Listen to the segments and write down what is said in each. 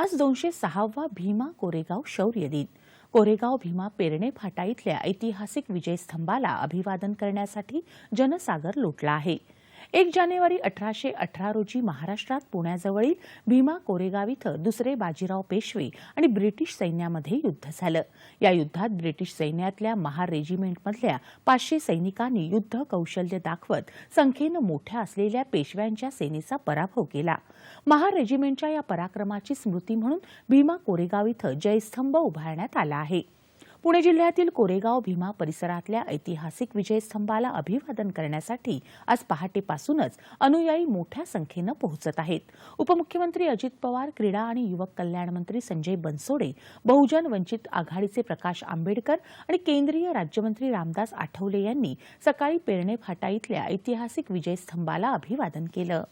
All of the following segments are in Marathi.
आज दोनशे सहावा भीमा कोरेगाव शौर्य दिन. कोरेगाव भीमा पेरणे फाटा इथल्या ऐतिहासिक विजयस्तंभाला अभिवादन करण्यासाठी जनसागर लोटला आहे. एक जानेवारी अठराशे अठरा रोजी महाराष्ट्रात पुण्याजवळील भीमा कोरेगाव इथं दुसरे बाजीराव पेशवे आणि ब्रिटिश सैन्यामध्ये युद्ध झालं. या युद्धात ब्रिटिश सैन्यातल्या महार रेजिमेंटमधल्या पाचशे सैनिकांनी युद्ध कौशल्य दाखवत संख्येनं मोठ्या असलेल्या पेशव्यांच्या सेनेचा पराभव केला. महार रेजिमेंटच्या या पराक्रमाची स्मृती म्हणून भीमा कोरेगाव इथं जयस्तंभ उभारण्यात आला आहे. पुणे जिल्ह्यातील कोरेगाव भीमा परिसरातल्या ऐतिहासिक विजयस्तंभाला अभिवादन करण्यासाठी आज पहाटेपासूनच अनुयायी मोठ्या संख्येनं पोहोचत आहेत. उपमुख्यमंत्री अजित पवार क्रीडा आणि युवक कल्याण मंत्री संजय बनसोडे बहुजन वंचित आघाडीचे प्रकाश आंबेडकर आणि केंद्रीय राज्यमंत्री रामदास आठवले यांनी सकाळी पेरणे फाटा इथल्या ऐतिहासिक विजयस्तंभाला अभिवादन केलं.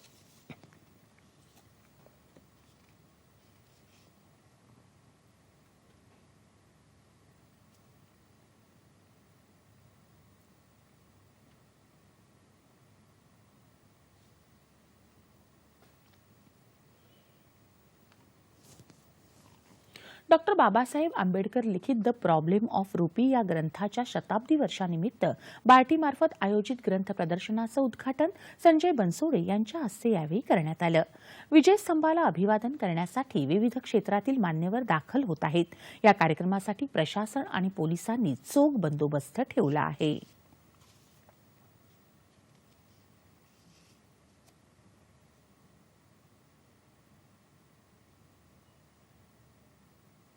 डॉक्टर बाबासाहेब आंबेडकर लिखित द प्रॉब्लेम ऑफ रुपी या ग्रंथाच्या शताब्दी वर्षानिमित्त बार्टीमार्फत आयोजित ग्रंथ प्रदर्शनाचं उद्घाटन संजय बनसोडे यांच्या हस्ते यावेळी करण्यात आलं. विजयस्तंभाला अभिवादन करण्यासाठी विविध क्षेत्रातील मान्यवर दाखल होत आहेत. या कार्यक्रमासाठी प्रशासन आणि पोलिसांनी चोख बंदोबस्त ठेवला आहे.